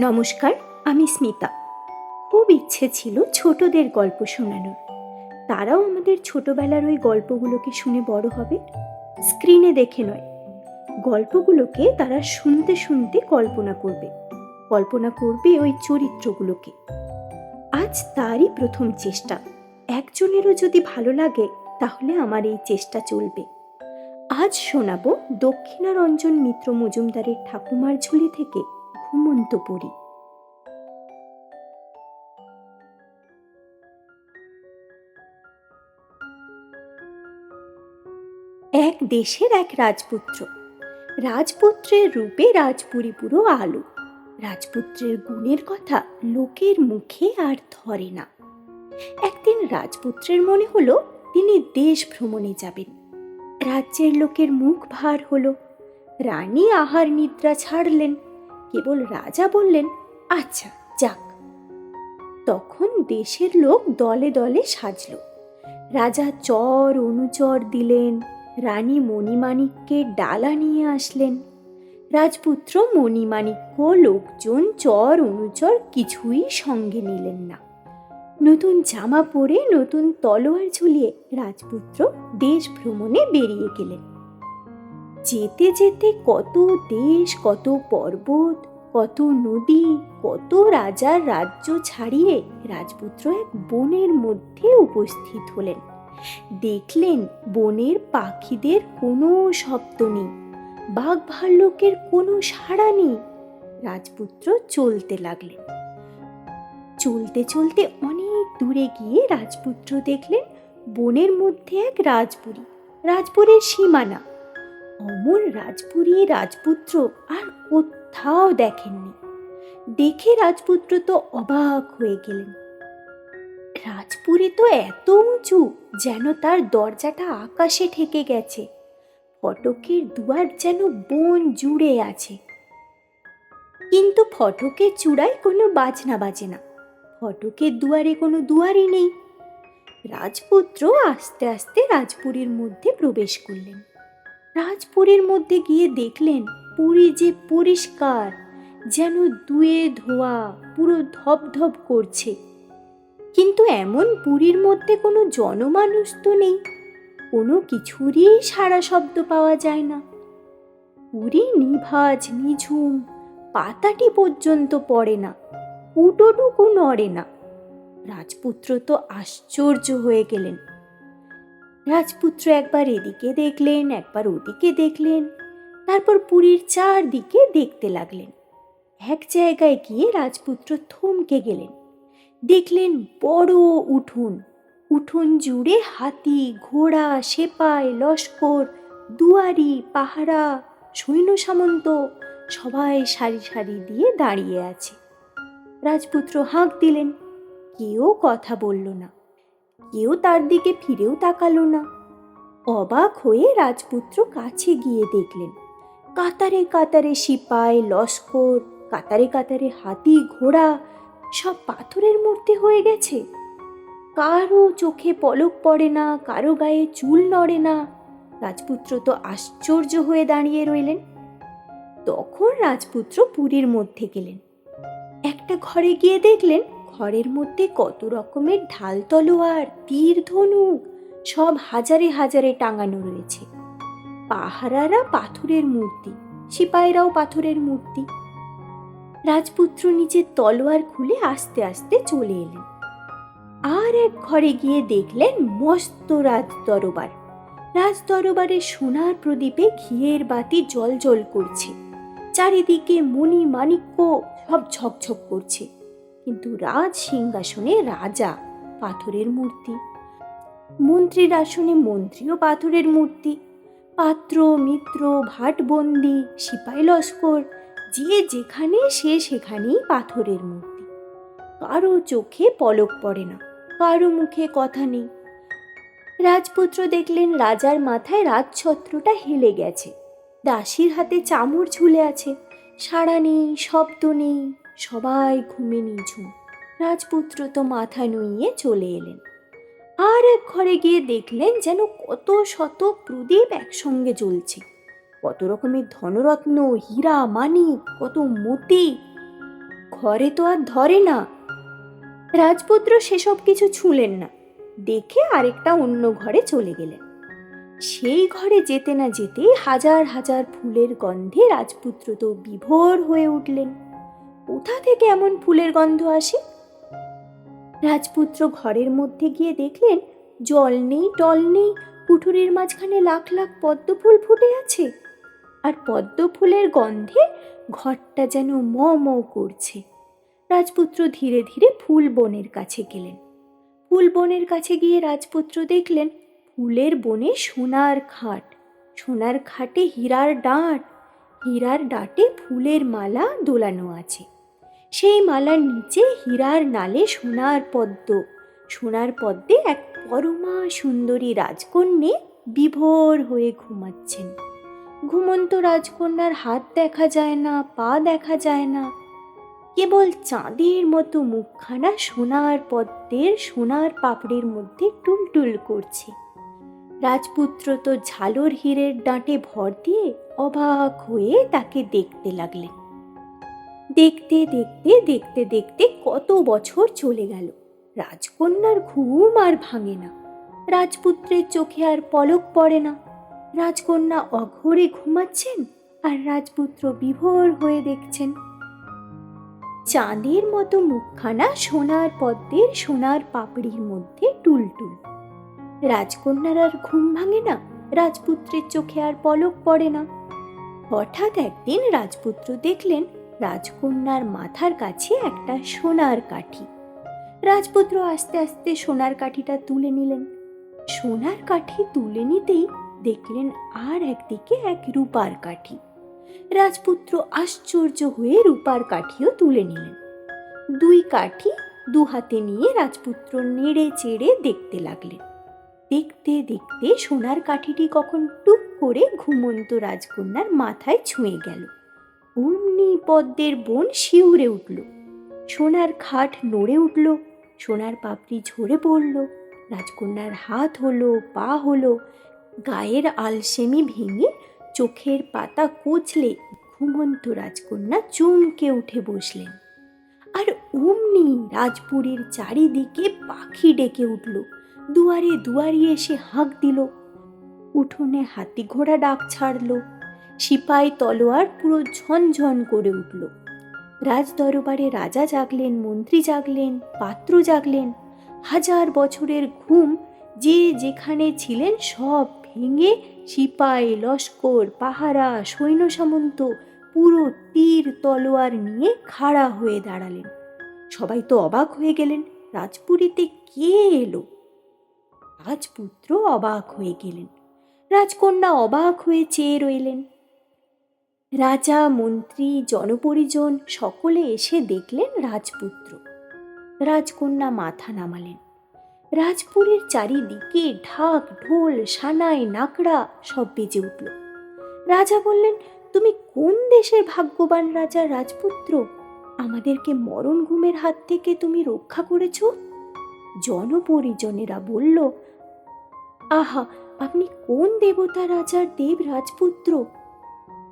নমস্কার, আমি স্মিতা। খুব ইচ্ছে ছিল ছোটদের গল্প শোনানোর। তারাও আমাদের ছোটবেলার ওই গল্পগুলোকে শুনে বড় হবে। স্ক্রিনে দেখে নয়, গল্পগুলোকে তারা শুনতে শুনতে কল্পনা করবে। কল্পনা করবে ওই চরিত্রগুলোকে। আজ তারই প্রথম চেষ্টা। একজনেরও যদি ভালো লাগে, তাহলে আমার এই চেষ্টা চলবে। আজ শোনাবো দক্ষিণারঞ্জন মিত্র মজুমদারের ঠাকুমার ঝুলি থেকে ঘুমন্ত পড়ি এক দেশের এক রাজপুত্র। রাজপুত্রের রূপে রাজপুরী পুরো আলো। রাজপুত্রের গুণের কথা লোকের মুখে আর ধরে না। একদিন রাজপুত্রের মনে হলো তিনি দেশ ভ্রমণে যাবেন। রাজ্যের লোকের মুখ ভার হলো। রানী আহার নিদ্রা ছাড়লেন। কেবল রাজা বললেন আচ্ছা যাক। তখন দেশের লোক দলে দলে সাজল। রাজা চর অনুচর দিলেন, রানী মণিমাণিক্যে ডালা নিয়ে আসলেন। রাজপুত্র মণিমাণিক্য লোকজন চর অনুচর কিছুই সঙ্গে নিলেন না। নতুন জামা পরে নতুন তলোয়ার ঝুলিয়ে রাজপুত্র দেশ ভ্রমণে বেরিয়ে গেলেন। যেতে যেতে কত দেশ, কত পর্বত, কত নদী, কত রাজার রাজ্য ছাড়িয়ে রাজপুত্র এক বনের মধ্যে উপস্থিত হলেন। দেখলেন বনের পাখিদের কোনো শব্দ নেই, বাঘ ভাল্লুকের কোনো সাড়া নেই। রাজপুত্র চলতে লাগলেন। চলতে চলতে অনেক দূরে গিয়ে রাজপুত্র দেখলেন বনের মধ্যে এক রাজপুরী, রাজপুরের সীমানা। অমর রাজপুরী রাজপুত্র আর কোথাও দেখেননি। দেখে রাজপুত্র তো অবাক হয়ে গেলেন। রাজপুরী তো এত উঁচু যেন তার দরজাটা আকাশে ঠেকে গেছে। ফটকের দুয়ার যেন বন জুড়ে আছে। কিন্তু ফটকের চূড়ায় কোনো বাজনা বাজে না। ফটকের দুয়ারে কোনো দুয়ারই নেই। রাজপুত্র আস্তে আস্তে রাজপুরীর মধ্যে প্রবেশ করলেন। রাজপুরীর মধ্যে গিয়ে দেখলেন পুরী যে পরিষ্কার, যেন দুয়ে ধোয়া পুরো ধপধপ করছে। কিন্তু এমন পুরীর মধ্যে কোনো জনমানুষ তো নেই। কোনো কিছুরই সারা শব্দ পাওয়া যায় না। পুরী নিভাজ, নিঝুম, পাতাটি পর্যন্ত পড়ে না, উটোটুকু নড়ে না। রাজপুত্র তো আশ্চর্য হয়ে গেলেন। রাজপুত্র একবার এদিকে দেখলেন, একবার ওদিকে দেখলেন। তারপর পুরীর চারদিকে দেখতে লাগলেন। এক জায়গায় গিয়ে রাজপুত্র থমকে গেলেন। দেখলেন বড় উঠোন। উঠোন জুড়ে হাতি, ঘোড়া, সেপাই, লস্কর, দুয়ারি, পাহারা, সৈন্য সামন্ত সবাই সারি সারি দিয়ে দাঁড়িয়ে আছে। রাজপুত্র হাঁক দিলেন। কেউ কথা বলল না। কেউ তার দিকে ফিরেও তাকালো না। অবাক হয়ে রাজপুত্র কাছে গিয়ে দেখলেন, কাতারে কাতারে সিপাই, লস্কর, কাতারে কাতারে হাতি, ঘোড়া, সব পাথরের মূর্তি হয়ে গেছে। কারও চোখে পলক পড়ে না কারও গায়ে চুল নড়ে না। রাজপুত্র তো আশ্চর্য হয়ে দাঁড়িয়ে রইলেন। তখন রাজপুত্র পুরীর মধ্যে গেলেন। একটা ঘরে গিয়ে দেখলেন ঘরের মধ্যে কত রকমের ঢাল, তলোয়ার, তীর, ধনুক, সব হাজারে হাজারে টাঙানো রয়েছে। পাহারারা পাথরের মূর্তি সিপাহীরাও পাথরের মূর্তি। রাজপুত্র নিজের তলোয়ার খুলে আস্তে আস্তে চলে এলেন। আর এক ঘরে গিয়ে দেখলেন মস্ত রাজ দরবার রাজ দরবারে সোনার প্রদীপে ঘিয়ের বাতি জল জল করছে। চারিদিকে মণি মাণিক্য সব ঝকঝক করছে। কিন্তু রাজ সিংহাসনে রাজা, পাথরের মূর্তি। মন্ত্রীর আসনে মন্ত্রীও পাথরের মূর্তি। পাত্র, মিত্র, ভাটবন্দি, সিপাই লস্কর, যে যেখানে সে সেখানেই পাথরের মূর্তি। কারও চোখে পলক পড়ে না, কারও মুখে কথা নেই। রাজপুত্র দেখলেন রাজার মাথায় রাজছত্রটা হেলে গেছে। দাসীর হাতে চামর ঝুলে আছে। সাড়া নেই, শব্দ নেই। সবাই ঘুমে নিঝুম। রাজপুত্র তো মাথা নুইয়ে চলে এলেন। আর এক ঘরে গিয়ে দেখলেন যেন কত শত প্রদীপ একসঙ্গে জ্বলছে। কত রকমের ধনরত্ন, হীরা, মানিক, কত মতি। ঘরে তো আর ধরে না। রাজপুত্র সেসব কিছু ছুঁলেন না। দেখে আরেকটা অন্য ঘরে চলে গেলেন। সেই ঘরে যেতে না যেতেই হাজার হাজার ফুলের গন্ধে রাজপুত্র তো বিভোর হয়ে উঠলেন। কোথা থেকে এমন ফুলের গন্ধ আসে? রাজপুত্র ঘরের মধ্যে গিয়ে দেখলেন, জল নেই, টল নেই কুঠুরির মাঝখানে লাখ লাখ পদ্ম ফুল ফুটে আছে। আর পদ্ম ফুলের গন্ধে ঘরটা যেন ম ম করছে। রাজপুত্র ধীরে ধীরে ফুল বনের কাছে গেলেন। ফুল বনের কাছে গিয়ে রাজপুত্র দেখলেন, ফুলের বনে সোনার খাট। সোনার খাটে হীরার ডাঁট। হীরার ডাঁটে ফুলের মালা দোলানো আছে। সেই মালার নিচে হীরার নালে সোনার পদ্ম। সোনার পদ্মে এক পরমা সুন্দরী রাজকন্যে বিভোর হয়ে ঘুমাচ্ছেন। ঘুমন্ত রাজকন্যার হাত দেখা যায় না, পা দেখা যায় না। কেবল চাঁদের মতো মুখখানা সোনার পদ্মের, সোনার পাপড়ির মধ্যে টুলটুল করছে। রাজপুত্র তো ঝালর হীরের ডাঁটে ভর দিয়ে অবাক হয়ে তাকে দেখতে লাগলেন। দেখতে দেখতে দেখতে দেখতে কত বছর চলে গেল। রাজকন্যার ঘুম আর ভাঙে না। রাজপুত্রের চোখে আর পলক পড়ে না। রাজকন্যা অঘরে ঘুমাচ্ছেন আর রাজপুত্র বিভোর হয়ে দেখছেন। চাঁদের মতো মুখখানা সোনার পদ্মের সোনার পাপড়ির মধ্যে টুলটুল। রাজকন্যার আর ঘুম ভাঙে না। রাজপুত্রের চোখে আর পলক পড়ে না। হঠাৎ একদিন রাজপুত্র দেখলেন রাজকন্যার মাথার কাছে একটা সোনার কাঠি। রাজপুত্র আস্তে আস্তে সোনার কাঠিটা তুলে নিলেন। সোনার কাঠি তুলে নিতেই দেখলেন আর একদিকে এক রূপার কাঠি। রাজপুত্র আশ্চর্য হয়ে রূপার কাঠিও তুলে নিলেন। দুই কাঠি দু হাতে নিয়ে রাজপুত্র নেড়ে চেড়ে দেখতে লাগলেন। দেখতে দেখতে সোনার কাঠিটি কখন টুক করে ঘুমন্ত রাজকন্যার মাথায় ছুঁয়ে গেল। অমনি পদ্মের বন শিউরে উঠল। সোনার খাট নড়ে উঠল, সোনার পাপড়ি ঝরে পড়ল, রাজকন্যার হাত হলো, পা হলো, গায়ের আলসেমি ভেঙে চোখের পাতা কোচলে ঘুমন্ত রাজকন্যা চমকে উঠে বসলেন। আর অমনি রাজপুরীর চারিদিকে পাখি ডেকে উঠল, দুয়ারে দুয়ারি এসে হাঁক দিল। উঠোনে হাতি ঘোড়া ডাক ছাড়ল সিপাই তলোয়ার পুরো ঝনঝন করে উঠল। রাজ দরবারে রাজা জাগলেন, মন্ত্রী জাগলেন, পাত্র জাগলেন। হাজার বছরের ঘুম যে যেখানে ছিলেন সব ভেঙে সিপাই, লস্কর, পাহারা, সৈন্য সামন্ত পুরো তীর তলোয়ার নিয়ে খাড়া হয়ে দাঁড়ালেন। সবাই তো অবাক হয়ে গেলেন, রাজপুরীতে কে এলো? রাজপুত্র অবাক হয়ে গেলেন। রাজকন্যা অবাক হয়ে চেয়ে রইলেন। রাজা, মন্ত্রী, জনপরিজন সকলে এসে দেখলেন রাজপুত্র। রাজকন্যা মাথা নামালেন। রাজপুরের চারিদিকে ঢাক, ঢোল, সানাই, নাকড়া সব বেজে উঠল। রাজা বললেন, তুমি কোন দেশের ভাগ্যবান রাজা রাজপুত্র? আমাদেরকে মরণ ঘুমের হাত থেকে তুমি রক্ষা করেছ? জনপরিজনেরা বলল, আহা, আপনি কোন দেবতা রাজার দেব রাজপুত্র?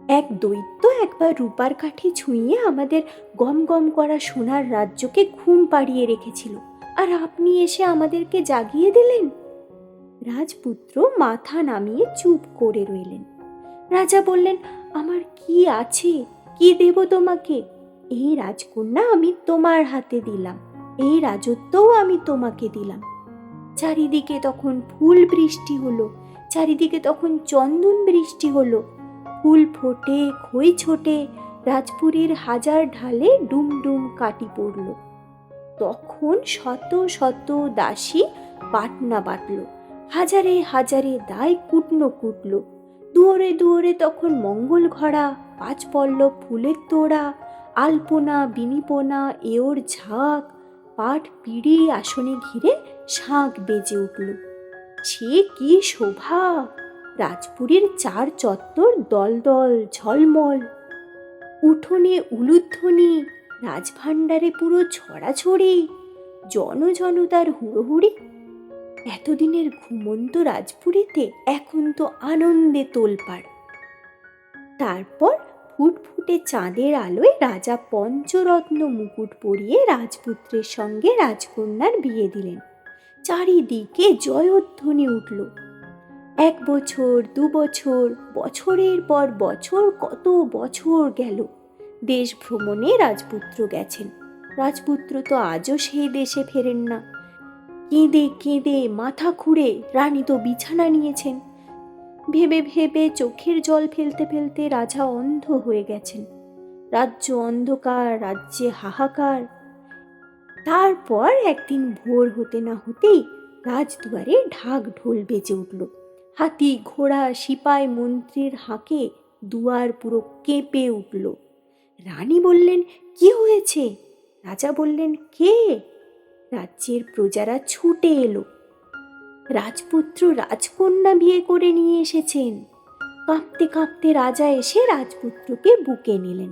এক দৈত্য একবার রূপার কাঠি ছুঁয়ে আমাদের গম গম করা সোনার রাজ্যকে ঘুম পাড়িয়ে রেখেছিল। আর আপনি এসে আমাদেরকে জাগিয়ে দিলেন? রাজপুত্র মাথা নামিয়ে চুপ করে রইলেন। রাজা বললেন, আমার কি আছে? কি দেব তোমাকে? এই রাজকন্যা আমি তোমার হাতে দিলাম। এই রাজত্বও আমি তোমাকে দিলাম। চারিদিকে তখন ফুল বৃষ্টি হলো, চারিদিকে তখন চন্দন বৃষ্টি হলো ফুল ফোটে, খই ছোটে, রাজপুরীর হাজার ঢালে ডুম ডুম কাটি পড়ল। তখন শত শত দাসী পাটনা বাটল। হাজারে হাজারে দায় কুটনো কুটল। দুয়ারে দুয়ারে তখন মঙ্গল ঘড়া, পাঁচ পল্লব ফুলের তোড়া, আলপনা, বিনিপনা, এওর ঝাঁক, পাট পিড়ি আসনে ঘিরে শাঁখ বেজে উঠল। সে কি শোভা? রাজপুরীর চার চত্বর দলদল, ঝলমল। উঠোনে উলুধ্বনি, রাজভাণ্ডারে পুরো ছড়াছড়ি, জনজনতার হুড়োহুড়ি। এতদিনের ঘুমন্ত রাজপুরীতে এখন তো আনন্দে তোলপাড়। তারপর ফুটফুটে চাঁদের আলোয় রাজা পঞ্চরত্ন মুকুট পরিয়ে রাজপুত্রের সঙ্গে রাজকন্যার বিয়ে দিলেন। চারিদিকে জয়ধ্বনি উঠল। এক বছর, দু বছর, বছরের পর বছর কত বছর গেল। দেশ ভ্রমণে রাজপুত্র গেছেন। রাজপুত্র তো আজও সেই দেশে ফেরেন না। কেঁদে কেঁদে মাথা খুঁড়ে রানী তো বিছানা নিয়েছেন। ভেবে ভেবে চোখের জল ফেলতে ফেলতে রাজা অন্ধ হয়ে গেছেন। রাজ্য অন্ধকার, রাজ্যে হাহাকার। তারপর একদিন ভোর হতে না হতেই রাজদুয়ারে ঢাক ঢোল বেজে উঠল। হাতি ঘোড়া সিপাই মন্ত্রীর হাঁকে দুয়ার পুরো কেঁপে উঠল। রানী বললেন, কি হয়েছে? রাজা বললেন, কে? রাজ্যের প্রজারা ছুটে এলো। রাজপুত্র রাজকন্যা বিয়ে করে নিয়ে এসেছেন। কাঁপতে কাঁপতে রাজা এসে রাজপুত্রকে বুকে নিলেন।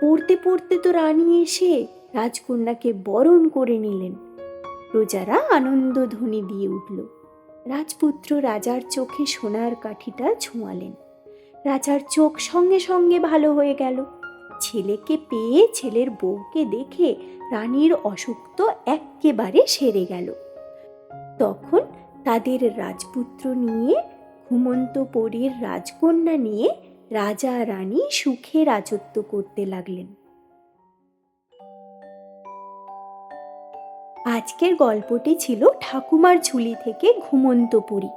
পড়তে পড়তে তো রানী এসে রাজকন্যাকে বরণ করে নিলেন। প্রজারা আনন্দ ধ্বনি দিয়ে উঠল। রাজপুত্র রাজার চোখে সোনার কাঠিটা ছোঁয়ালেন। রাজার চোখ সঙ্গে সঙ্গে ভালো হয়ে গেল। ছেলেকে পেয়ে ছেলের বউকে দেখে রানীর অসুখ তো এক্কেবারে সেরে গেল। তখন তাদের রাজপুত্র নিয়ে ঘুমন্তপুরীর রাজকন্যা নিয়ে রাজা রানী সুখে রাজত্ব করতে লাগলেন। আজকের গল্পটি ছিল ঠাকুমার ঝুলি থেকে ঘুমন্ত ঘুমন্তপুরী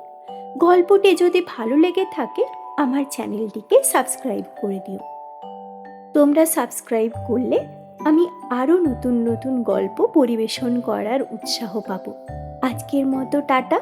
গল্পটি যদি ভালো লেগে থাকে, আমার চ্যানেলটিকে সাবস্ক্রাইব করে দিও। তোমরা সাবস্ক্রাইব করলে আমি আরও নতুন নতুন গল্প পরিবেশন করার উৎসাহ পাব। আজকের মতো টাটা।